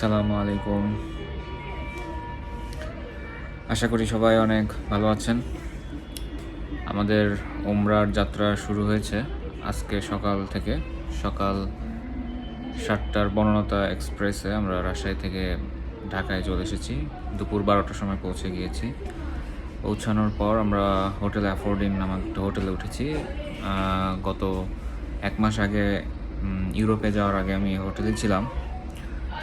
আসসালামু আলাইকুম। আশা করি সবাই অনেক ভালো আছেন। আমাদের ওমরার যাত্রা শুরু হয়েছে আজকে সকাল থেকে। সকাল সাতটার বনলতা এক্সপ্রেসে আমরা রাজশাহী থেকে ঢাকায় চলে এসেছি। দুপুর বারোটার সময় পৌঁছে গিয়েছি। পৌঁছানোর পর আমরা হোটেল অ্যাফোর্ডিন নামক একটা হোটেলে উঠেছি। গত এক মাস আগে ইউরোপে যাওয়ার আগে আমি হোটেলে ছিলাম।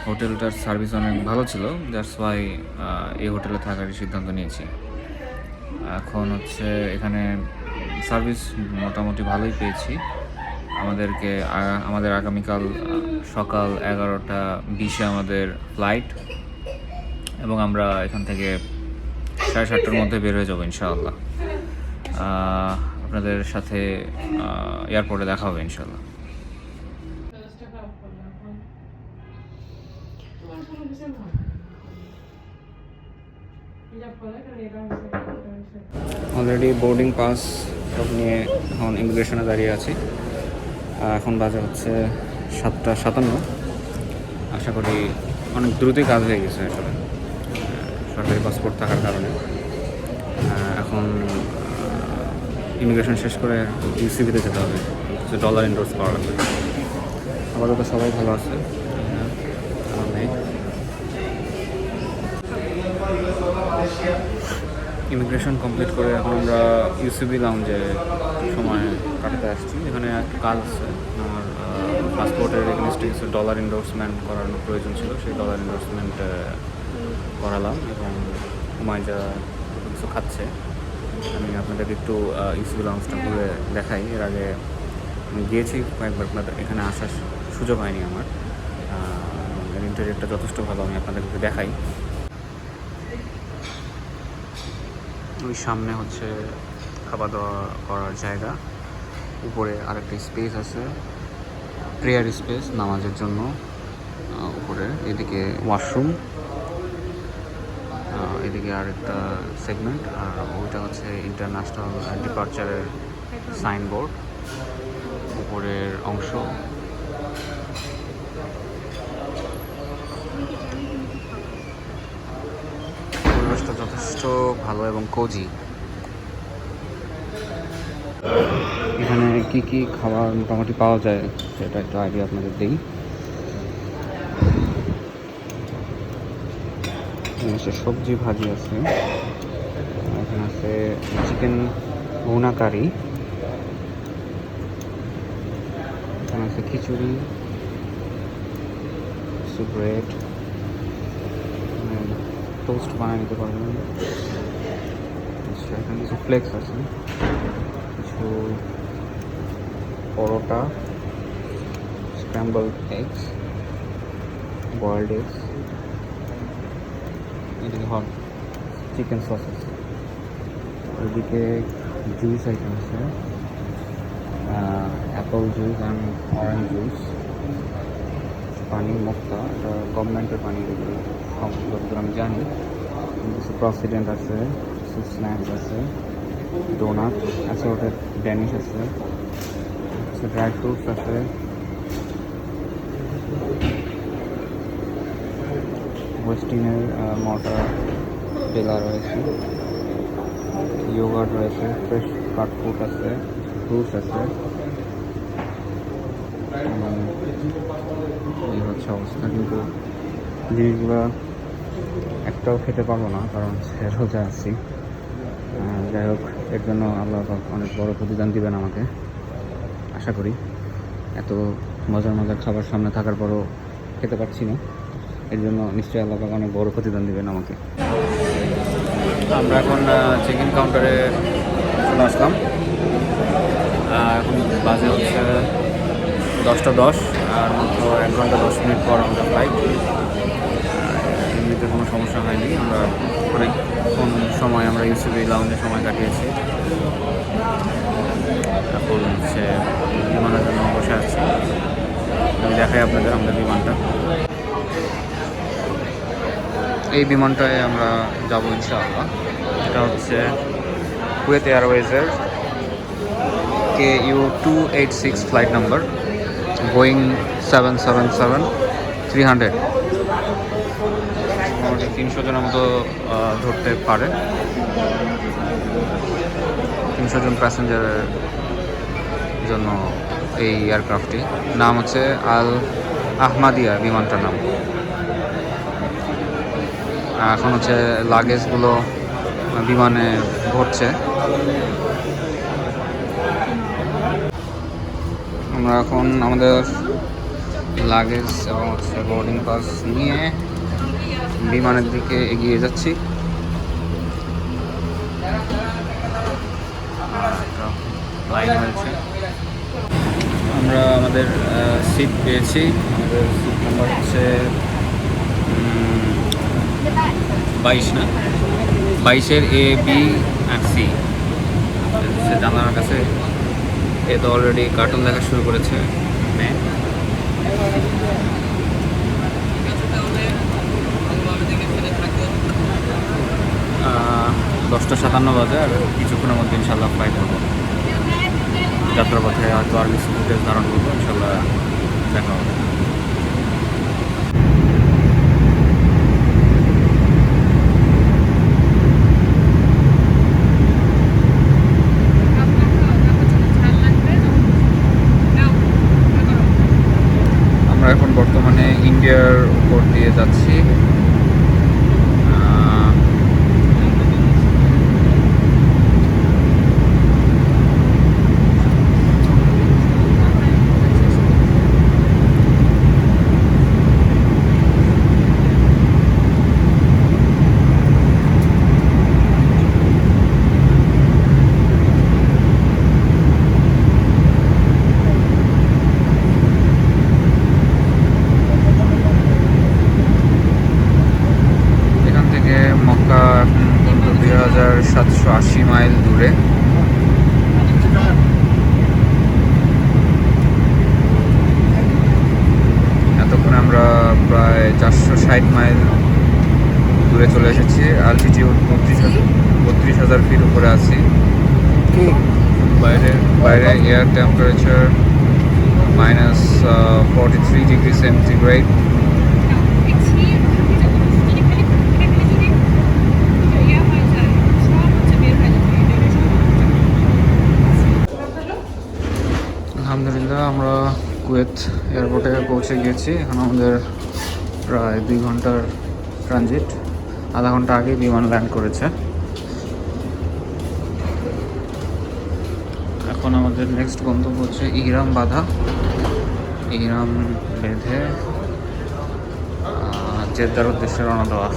হোটেলটার সার্ভিস অনেক ভালো ছিল। দ্যাটস ওয়াই এই হোটেলে থাকার সিদ্ধান্ত নিয়েছি। এখন হচ্ছে এখানে সার্ভিস মোটামুটি ভালোই পেয়েছি। আমাদেরকে আমাদের আগামীকাল সকাল এগারোটা বিশে আমাদের ফ্লাইট এবং আমরা এখান থেকে সাড়ে সাতটার মধ্যে বের হয়ে যাব ইনশাআল্লাহ। আপনাদের সাথে এয়ারপোর্টে দেখা হবে ইনশাআল্লাহ। অলরেডি বোর্ডিং পাস সব নিয়ে এখন ইমিগ্রেশনে দাঁড়িয়ে আছি। এখন বাজে হচ্ছে সাতটা সাতান্ন। আশা করি অনেক দ্রুতই কাজ হয়ে গেছে আসলে। সরকারি পাসপোর্ট থাকার কারণে। এখন ইমিগ্রেশন শেষ করে ইউসিবিতে যেতে হবে। ডলার ইন্ডোর্স করা লাগবে আপাতত সবাই ভালো আছে। ইমিগ্রেশন কমপ্লিট করে এখন আমরা ইউসিবি লাউঞ্জে সময় কাটাতে আসছি। এখানে একটা কাজ আছে। আমার পাসপোর্টের এগেনস্টে ডলার ইন্ডোর্সমেন্ট করানোর প্রয়োজন ছিল। সেই ডলার ইন্ডোর্সমেন্ট করালাম এবং হুমায়জা কিছু খাচ্ছে, আমি আপনাদেরকে একটু ইউসিবি লাউঞ্জটা ঘুরে দেখাই। এর আগে আমি গিয়েছি কয়েকবার। আপনাদের এখানে আসার সুযোগ হয়নি আমার। ইন্টারভিউটা যথেষ্ট ভালো, আমি আপনাদেরকে দেখাই। ওই সামনে হচ্ছে খাওয়া দাওয়া করার জায়গা। উপরে আরেকটা স্পেস আছে প্রেয়ার স্পেস নামাজের জন্য উপরে। এদিকে ওয়াশরুম এদিকে আরেকটা সেগমেন্ট আর ওইটা হচ্ছে ইন্টারন্যাশনাল ডিপার্চারের সাইনবোর্ড উপরের অংশ। যথেষ্ট ভালো এবং কোজি এখানে কি কি খাবার মোটামুটি পাওয়া যায়, সেটা একটু আইডিয়া আপনাদের দিই। সবজি ভাজি আছে। এখানে আছে চিকেন ভুনা কারি এখানে আছে খিচুড়ি ব্রেড টোস্ট বানিয়ে নিতে পারবেন আচ্ছা এখানে কিছু ফ্লেক্স আছে। কিছু paratha scramble eggs boiled eggs এদিকে হট চিকেন সস আছে এদিকে জুস আইটেম আছে apple juice and orange juice পানি মুক্তা, এটা গভর্নমেন্টের পানি এগুলো আমি জানি। কিছু প্রসিডেন্ট আছে কিছু স্ন্যাক্স আছে ডোনাট আছে ওটা ড্যানিশ আছে কিছু ড্রাই ফ্রুটস আছে। ওয়েস্টিনের মটা পেলা রয়েছে। ইয়োগার্ট রয়েছে ফ্রেশ কাট ফ্রুট আছে ফ্রুটস আছে। এই হচ্ছে অবস্থা। কিন্তু জিনিসগুলো একটাও খেতে পারব না, কারণ সে রোজা আছি। যাই হোক, এর জন্য আল্লাহ অনেক বড় প্রতিদান দিবেন আমাকে, আশা করি। এত মজার মজার খাবার সামনে থাকার পরও খেতে পারছি না। এর জন্য নিশ্চয়ই আল্লাহ অনেক বড় প্রতিদান দিবেন আমাকে। আমরা এখন চেক ইন কাউন্টারে চলে আসলাম। এখন বাজে হচ্ছে দশটা দশ, আর মাত্র এক ঘণ্টা দশ মিনিট পর আমাদের ফ্লাইট সমস্যা হয়নি। আমরা অনেকক্ষণ সময় আমরা ইউসিবি লাউঞ্জে সময় কাটিয়েছি। এখন হচ্ছে বিমানের জন্য বসে আছি। আমি দেখাই আপনাদের আমাদের বিমানটা। এই বিমানটায় আমরা যাব ইনশাআল্লাহ। এটা হচ্ছে Kuwait এয়ারওয়েজের K U two eight six flight number Boeing seven seven seven three hundred মোটামুটি তিনশো জনের মতো ধরতে পারে। তিনশো জন প্যাসেঞ্জারের জন্য এই এয়ারক্রাফটটি নাম হচ্ছে আল আহমাদিয়া বিমানটার নাম। এখন হচ্ছে লাগেজগুলো বিমানে ভরছে। আমরা এখন আমাদের লাগেজ এবং হচ্ছে বোর্ডিং পাস নিয়ে বিমানের দিকে এগিয়ে যাচ্ছি। আমরা আমাদের সিট পেয়েছি। আমাদের সিট নাম্বার হচ্ছে বাইশ না? বাইশের এ বি অ্যান্ড সি সে জানার কাছে এ তো অলরেডি কার্টুন দেখা শুরু করেছে মেয়ে দশটা সাতান্ন বাজে আর কিছুক্ষণের মধ্যে ইনশাল্লাহ ফ্লাইট করব যাত্রার পথে হয়তো আর কিছু ফুটেজ ধারণ করব ইনশাল্লাহ দেখা হবে। আমরা এখন বর্তমানে ইন্ডিয়ার উপর দিয়ে যাচ্ছি আহ, এখান থেকে মক্কা এখন দুই হাজার সাতশো আশি মাইল দূরে এতক্ষণ আমরা প্রায় চারশো ষাট মাইল দূরে চলে এসেছি আলটিটিউড বত্রিশ হাজার বত্রিশ হাজার ফিট উপরে আছি। বাইরে বাইরে air temperature minus forty three degree centigrade আলহামদুলিল্লাহ আমরা কুয়েত এয়ারপোর্টে পৌঁছে গিয়েছি। এখন আমাদের প্রায় দুই ঘণ্টার ট্রানজিট আধা ঘণ্টা আগে বিমান ল্যান্ড করেছে। এখন আমাদের নেক্সট গন্তব্য হচ্ছে ইহরাম বাঁধা। ইহরাম বেঁধে জেদ্দার উদ্দেশ্যে রওনা দেওয়া।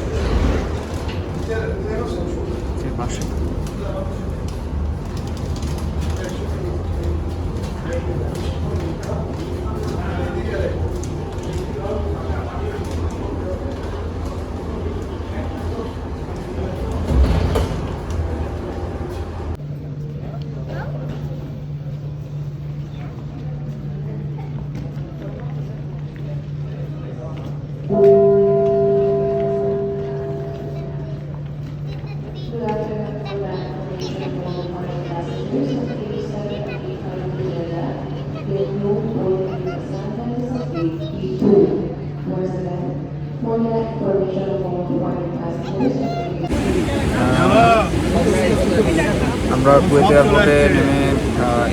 এই পাশে। আমরা কুয়েত এয়ারপোর্টে নেমে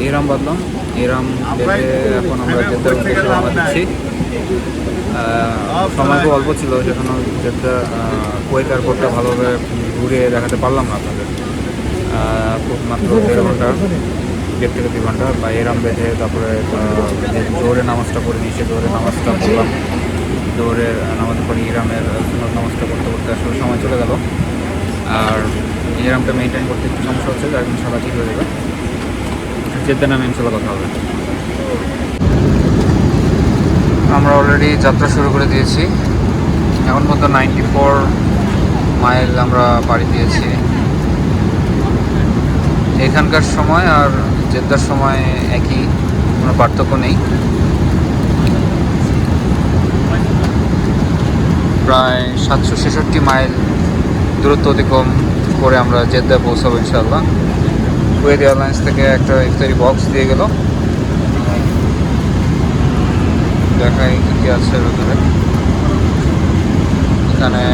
এরাম বাঁধলাম। ইহরাম বেঁধে এখন আমরা জেদ্দার উদ্দেশ্যে রওনা দিচ্ছি। সময় খুব অল্প ছিল সেখানে জেদ্দা কুয়েত এয়ারপোর্টটা ভালোভাবে ঘুরে দেখাতে পারলাম না আপনাদের। খুব মাত্র দেড় ঘণ্টা, দেড় থেকে দুই ঘণ্টা বা এরাম বেঁধে তারপরে জোরে নামাজটা নিই সে জোরে নামাজটা পড়লাম। জোরের নামাজ পরে ইরামের নামাজটা করতে করতে আসলে সময় চলে গেল। আর ইরামটা মেনটেন করতে একটু সমস্যা হচ্ছে যার জন্য সবাই ঠিক হয়ে যাবে। জেদ্দা নামে ইনশাল্লাহ কথা হবে। আমরা অলরেডি যাত্রা শুরু করে দিয়েছি। এখন পর্যন্ত নাইনটি ফোর মাইল আমরা পাড়ি দিয়েছি। এখানকার সময় আর জেদ্দার সময় একই, কোনো পার্থক্য নেই। প্রায় সাতশো ছেষট্টি মাইল দূরত্ব অতিক্রম করে আমরা জেদ্দায় পৌঁছাবো ইনশাল্লাহ কুয়েত এয়ারলাইন্স থেকে একটা ইফতারি বক্স দিয়ে গেল। দেখাই কি আছে ভেতরে। এখানে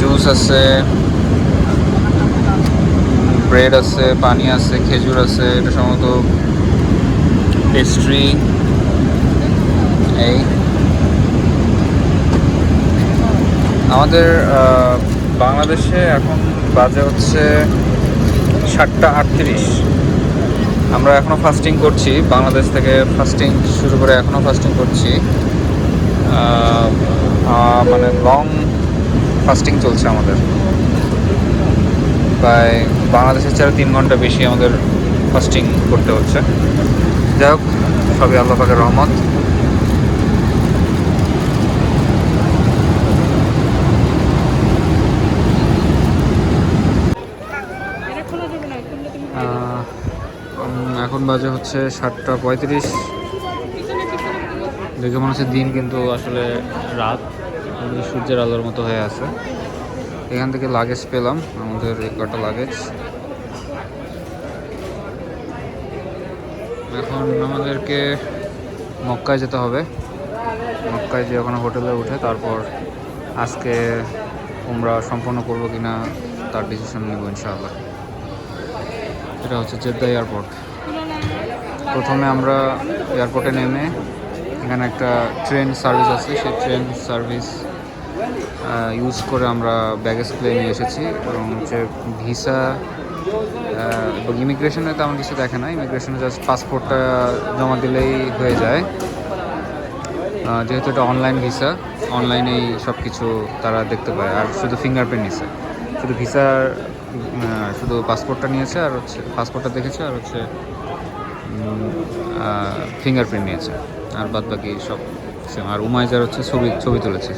জুস আছে, ব্রেড আছে, পানি আছে, খেজুর আছে, এটা সম্ভবত পেস্ট্রি এই। আমাদের বাংলাদেশে এখন বাজে হচ্ছে সাতটা আটত্রিশ। আমরা এখনও ফাস্টিং করছি, বাংলাদেশ থেকে ফাস্টিং শুরু করে এখনও ফাস্টিং করছি। মানে লং ফাস্টিং চলছে আমাদের। প্রায় বাংলাদেশের চেয়ে তিন ঘণ্টা বেশি আমাদের ফাস্টিং করতে হচ্ছে। যাই হোক, সবই আল্লাহ পাকের রহমত এটা খোলা যাবে না খুললে তুমি আহ, উম, এখন বাজে হচ্ছে সাতটা পঁয়ত্রিশ। দেখে মনে হচ্ছে দিন কিন্তু আসলে রাত সূর্যের আলোর মতো হয়ে আছে। এখান থেকে লাগেজ পেলাম, আমাদের কটা লাগেজ এখন আমাদেরকে মক্কায় যেতে হবে। মক্কায় যে ওখানে হোটেলে উঠে তারপর আজকে আমরা সম্পন্ন করব কিনা তার ডিসিশন নেব ইনশাআল্লাহ। এটা হচ্ছে জেদ্দা এয়ারপোর্ট প্রথমে আমরা এয়ারপোর্টে নেমে এখানে একটা ট্রেন সার্ভিস আছে, সেই ট্রেন সার্ভিস ইউজ করে আমরা ব্যাগেজ ক্লেমে এসেছি এবং হচ্ছে ভিসা এবং ইমিগ্রেশনে তেমন কিছু দেখে না। ইমিগ্রেশনে জাস্ট পাসপোর্টটা জমা দিলেই হয়ে যায়। যেহেতু এটা অনলাইন ভিসা অনলাইনেই সব কিছু তারা দেখতে পায়। আর শুধু ফিঙ্গারপ্রিন্ট নিছে। শুধু ভিসার শুধু পাসপোর্টটা নিয়েছে আর হচ্ছে পাসপোর্টটা দেখেছে আর হচ্ছে ফিঙ্গারপ্রিন্ট নিয়েছে আর বাদ বাকি সব। আর উমাইজার হচ্ছে ছবি ছবি তুলেছে